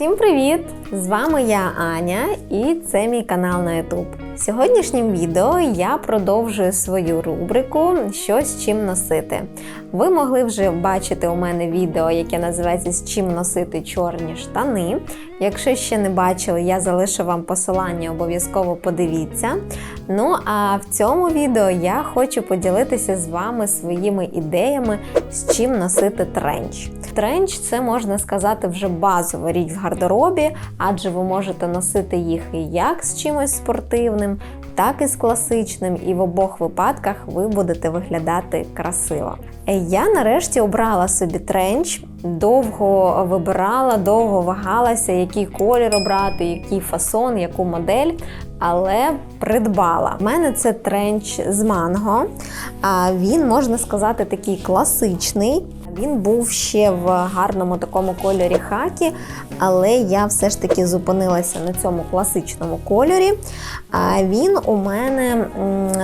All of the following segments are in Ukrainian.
Всім привіт! З вами я Аня і це мій канал на YouTube. В сьогоднішнім відео я продовжую свою рубрику Щось чим носити. Ви могли вже бачити у мене відео, яке називається З чим носити чорні штани. Якщо ще не бачили, я залишу вам посилання, обов'язково подивіться. Ну а в цьому відео я хочу поділитися з вами своїми ідеями, з чим носити тренч. Тренч це можна сказати вже базова річ в гардеробі, адже ви можете носити їх і як з чимось спортивним, так і з класичним, і в обох випадках ви будете виглядати красиво. Я нарешті обрала собі тренч, довго вибирала, довго вагалася, який колір обрати, який фасон, яку модель. Але придбала. У мене це тренч з манго. Він, можна сказати, такий класичний. Він був ще в гарному такому кольорі хакі, але я все ж таки зупинилася на цьому класичному кольорі. А він у мене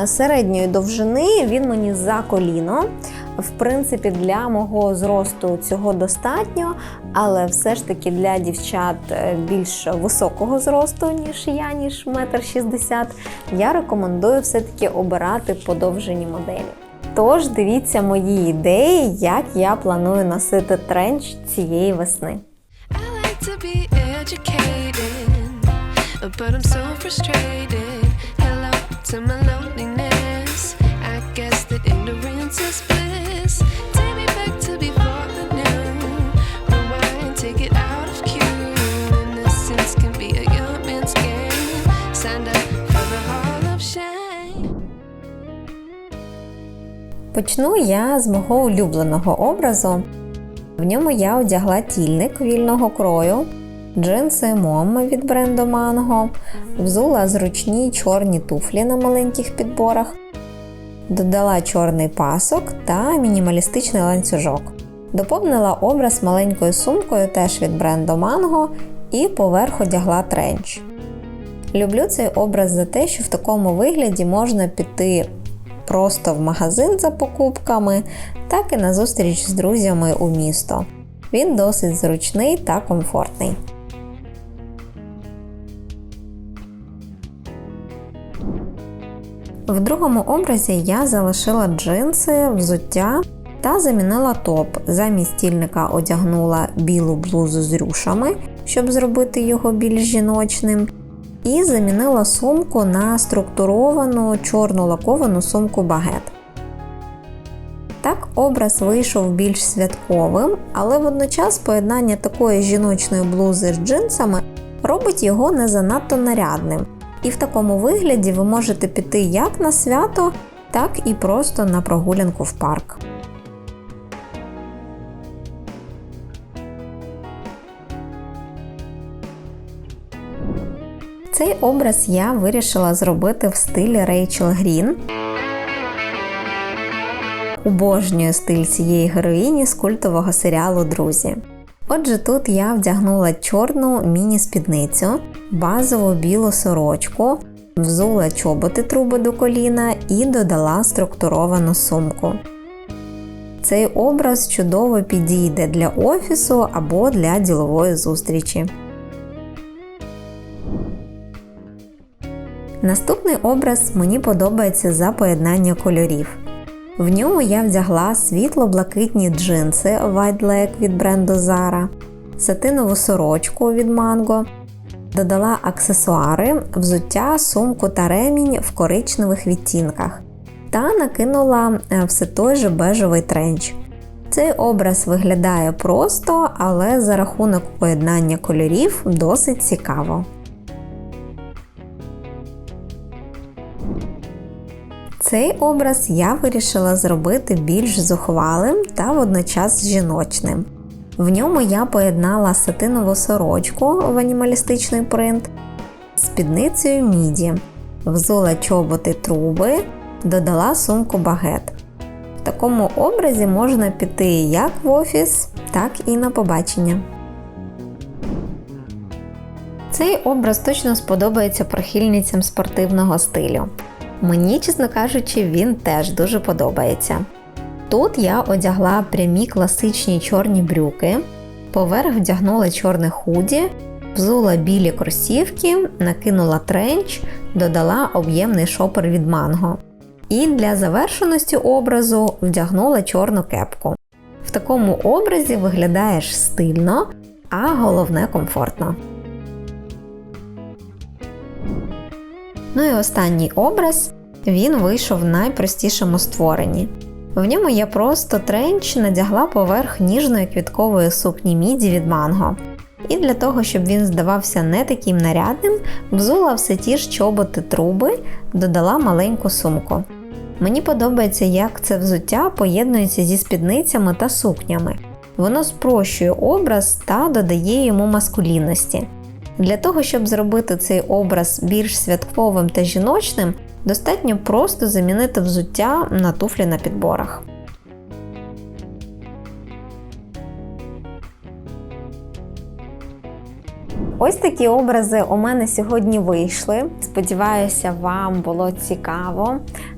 середньої довжини, він мені за коліно. В принципі, для мого зросту цього достатньо, але все ж таки для дівчат більш високого зросту, ніж я, ніж 1,60 м, я рекомендую все-таки обирати подовжені моделі. Тож дивіться мої ідеї, як я планую носити тренч цієї весни. But I'm so frustrated. Hello to my Почну я з мого улюбленого образу. В ньому я одягла тільник вільного крою, джинси Мом від бренду Mango, взула зручні чорні туфлі на маленьких підборах, додала чорний пасок та мінімалістичний ланцюжок. Доповнила образ маленькою сумкою теж від бренду Mango і поверх одягла тренч. Люблю цей образ за те, що в такому вигляді можна піти просто в магазин за покупками, так і на зустріч з друзями у місто. Він досить зручний та комфортний. В другому образі я залишила джинси, взуття та замінила топ. Замість стільника одягнула білу блузу з рюшами, щоб зробити його більш жіночним. І замінила сумку на структуровану чорну лаковану сумку багет. Так, образ вийшов більш святковим, але водночас поєднання такої жіночної блузи з джинсами робить його не занадто нарядним. І в такому вигляді ви можете піти як на свято, так і просто на прогулянку в парк. Цей образ я вирішила зробити в стилі Рейчел Грін. Обожнюю стиль цієї героїні з культового серіалу Друзі. Отже, тут я вдягнула чорну міні-спідницю, базову білу сорочку, взула чоботи труби до коліна і додала структуровану сумку. Цей образ чудово підійде для офісу або для ділової зустрічі. Наступний образ мені подобається за поєднання кольорів. В ньому я вдягла світло-блакитні джинси White Leg від бренду Zara, сатинову сорочку від Mango, додала аксесуари, взуття, сумку та ремінь в коричневих відтінках та накинула все той же бежевий тренч. Цей образ виглядає просто, але за рахунок поєднання кольорів досить цікаво. Цей образ я вирішила зробити більш зухвалим та водночас жіночним. В ньому я поєднала сатинову сорочку в анімалістичний принт спідницею міді, взула чоботи труби, додала сумку багет. В такому образі можна піти як в офіс, так і на побачення. Цей образ точно сподобається прихильницям спортивного стилю. Мені, чесно кажучи, він теж дуже подобається. Тут я одягла прямі класичні чорні брюки, поверх вдягнула чорне худі, взула білі кросівки, накинула тренч, додала об'ємний шопер від манго. І для завершеності образу вдягнула чорну кепку. В такому образі виглядаєш стильно, а головне комфортно. Ну і останній образ він вийшов в найпростішому створенні. В ньому я просто тренч надягла поверх ніжної квіткової сукні міді від манго. І для того, щоб він здавався не таким нарядним, взула все ті ж чоботи труби, додала маленьку сумку. Мені подобається, як це взуття поєднується зі спідницями та сукнями. Воно спрощує образ та додає йому маскулінності. Для того, щоб зробити цей образ більш святковим та жіночним, достатньо просто замінити взуття на туфлі на підборах. Ось такі образи у мене сьогодні вийшли. Сподіваюся, вам було цікаво.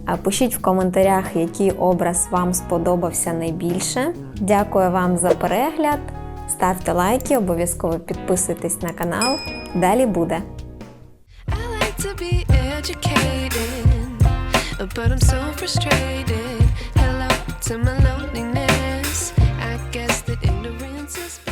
Е, Пишіть в коментарях, який образ вам сподобався найбільше. Дякую вам за перегляд. Ставте лайки, обов'язково підписуйтесь на канал. Далі буде. To my loneliness. I guess that ignorance is.